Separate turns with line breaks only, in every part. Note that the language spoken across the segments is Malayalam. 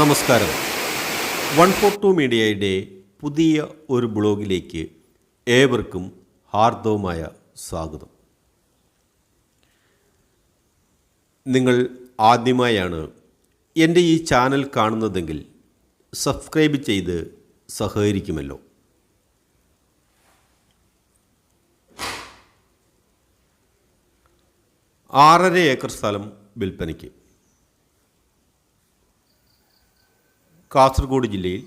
നമസ്കാരം. വൺ ഫോർ ടു മീഡിയയുടെ പുതിയ ഒരു ബ്ലോഗിലേക്ക് ഏവർക്കും ഹാർദവുമായ സ്വാഗതം. നിങ്ങൾ ആദ്യമായാണ് എന്റെ ഈ ചാനൽ കാണുന്നതെങ്കിൽ സബ്സ്ക്രൈബ് ചെയ്ത് സഹകരിക്കുമല്ലോ. ആറര ഏക്കർ സ്ഥലം വിൽപ്പനയ്ക്ക്. കാസർഗോഡ് ജില്ലയിൽ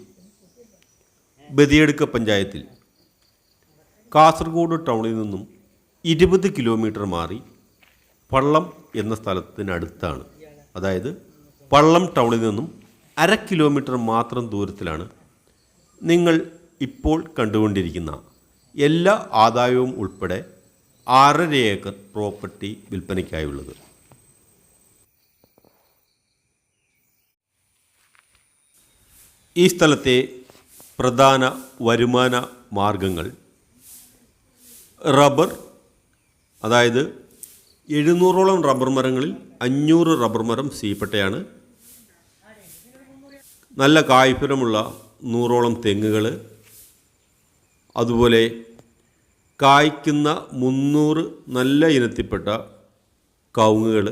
ബദിയടുക്ക പഞ്ചായത്തിൽ കാസർഗോഡ് ടൗണിൽ നിന്നും ഇരുപത് കിലോമീറ്റർ മാറി പള്ളം എന്ന സ്ഥലത്തിനടുത്താണ്. അതായത് പള്ളം ടൗണിൽ നിന്നും അര കിലോമീറ്റർ മാത്രം ദൂരത്തിലാണ് നിങ്ങൾ ഇപ്പോൾ കണ്ടുകൊണ്ടിരിക്കുന്ന എല്ലാ ആദായവും ഉൾപ്പെടെ ആറര ഏക്കർ പ്രോപ്പർട്ടി വിൽപ്പനയ്ക്കായുള്ളത്. ഈ സ്ഥലത്തെ പ്രധാന വരുമാന മാർഗങ്ങൾ. റബ്ബർ അതായത് എഴുന്നൂറോളം റബ്ബർ മരങ്ങളിൽ അഞ്ഞൂറ് റബ്ബർ മരം സീപ്പെട്ടയാണ് നല്ല കായ്ഫലമുള്ള നൂറോളം തെങ്ങുകൾ അതുപോലെ കായ്ക്കുന്ന മുന്നൂറ് നല്ല ഇനത്തിൽപ്പെട്ട കവുങ്ങുകൾ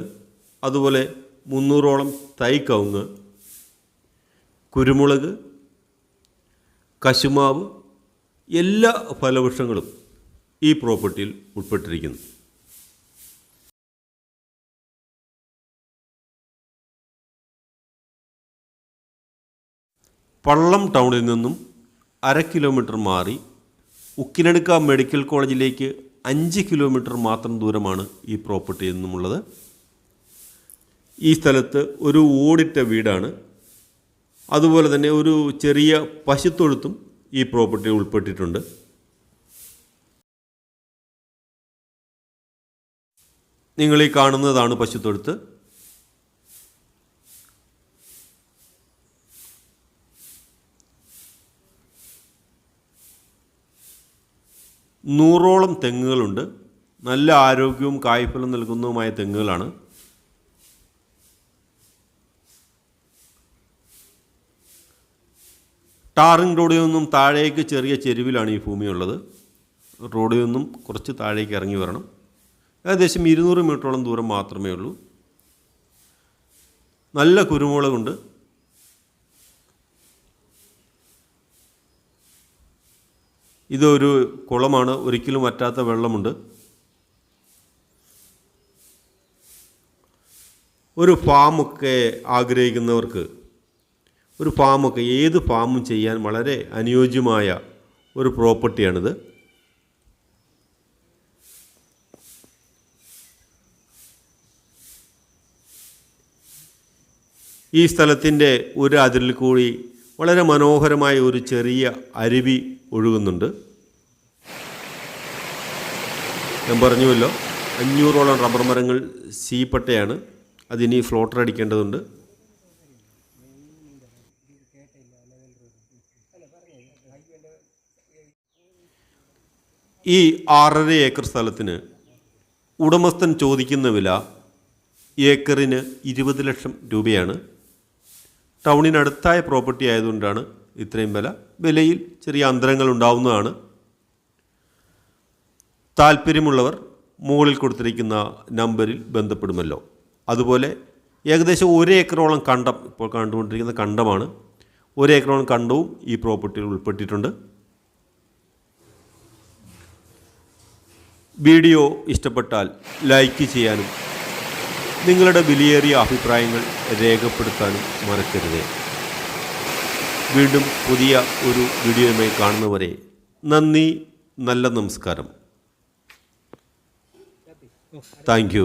അതുപോലെ മുന്നൂറോളം തൈ കവുങ്ങ്. കുരുമുളക് കശുമാവ് എല്ലാ ഫലവൃക്ഷങ്ങളും ഈ പ്രോപ്പർട്ടിയിൽ ഉൾപ്പെട്ടിരിക്കുന്നു. പള്ളം ടൗണിൽ നിന്നും അര കിലോമീറ്റർ മാറി ഉക്കിനടുക്ക മെഡിക്കൽ കോളേജിലേക്ക് അഞ്ച് കിലോമീറ്റർ മാത്രം ദൂരമാണ് ഈ പ്രോപ്പർട്ടിയിൽ നിന്നുമുള്ളത്. ഈ സ്ഥലത്ത് ഒരു ഓടിട്ട വീടാണ് അതുപോലെ തന്നെ ഒരു ചെറിയ പശുത്തൊഴുത്തും ഈ പ്രോപ്പർട്ടി ഉൾപ്പെട്ടിട്ടുണ്ട്. നിങ്ങൾ ഈ കാണുന്നതാണ് പശുത്തൊഴുത്ത്. നൂറോളം തെങ്ങുകളുണ്ട്. നല്ല ആരോഗ്യവും കായ്ഫലം നൽകുന്നതുമായ തെങ്ങുകളാണ്. ടാറിംഗ് റോഡിൽ നിന്നും താഴേക്ക് ചെറിയ ചെരുവിലാണ് ഈ ഭൂമിയുള്ളത്. റോഡിൽ നിന്നും കുറച്ച് താഴേക്ക് ഇറങ്ങി വരണം. ഏകദേശം ഇരുന്നൂറ് മീറ്ററോളം ദൂരം മാത്രമേ ഉള്ളൂ. നല്ല കുരുമുളകുണ്ട്. ഇതൊരു കുളമാണ്. ഒരിക്കലും വറ്റാത്ത വെള്ളമുണ്ട്. ഒരു ഫാമൊക്കെ ആഗ്രഹിക്കുന്നവർക്ക് ഒരു ഫാമൊക്കെ ഏത് ഫാമും ചെയ്യാൻ വളരെ അനുയോജ്യമായ ഒരു പ്രോപ്പർട്ടിയാണിത്. ഈ സ്ഥലത്തിന്റെ ഒരു അതിരിൽ കൂടി വളരെ മനോഹരമായ ഒരു ചെറിയ അരുവി ഒഴുകുന്നുണ്ട്. ഞാൻ പറഞ്ഞുവല്ലോ അഞ്ഞൂറോളം റബ്ബർ മരങ്ങൾ സീപ്പട്ടയാണ് അതിനി ഫ്ലോട്ടർ അടിക്കേണ്ടതുണ്ട്. ഈ ആറര ഏക്കർ സ്ഥലത്തിന് ഉടമസ്ഥൻ ചോദിക്കുന്ന വില ഏക്കറിന് ഇരുപത് ലക്ഷം രൂപയാണ്. ടൗണിനടുത്തായ പ്രോപ്പർട്ടി ആയതുകൊണ്ടാണ് ഇത്രയും വില. വിലയിൽ ചെറിയ അന്തരങ്ങൾ ഉണ്ടാവുന്നതാണ്. താല്പര്യമുള്ളവർ മുകളിൽ കൊടുത്തിരിക്കുന്ന നമ്പറിൽ ബന്ധപ്പെടുമല്ലോ. അതുപോലെ ഏകദേശം ഒരു ഏക്കറോളം കണ്ടം ഇപ്പോൾ കണ്ടുകൊണ്ടിരിക്കുന്ന കണ്ടമാണ്. ഒരു ഏക്കറോളം കണ്ടവും ഈ പ്രോപ്പർട്ടിയിൽ ഉൾപ്പെട്ടിട്ടുണ്ട്. വീഡിയോ ഇഷ്ടപ്പെട്ടാൽ ലൈക്ക് ചെയ്യാനും നിങ്ങളുടെ വിലയേറിയ അഭിപ്രായങ്ങൾ രേഖപ്പെടുത്താനും മറക്കരുത്. വീണ്ടും പുതിയ ഒരു വീഡിയോയുമായി കാണുന്നവരെ നന്ദി നല്ല നമസ്കാരം. താങ്ക്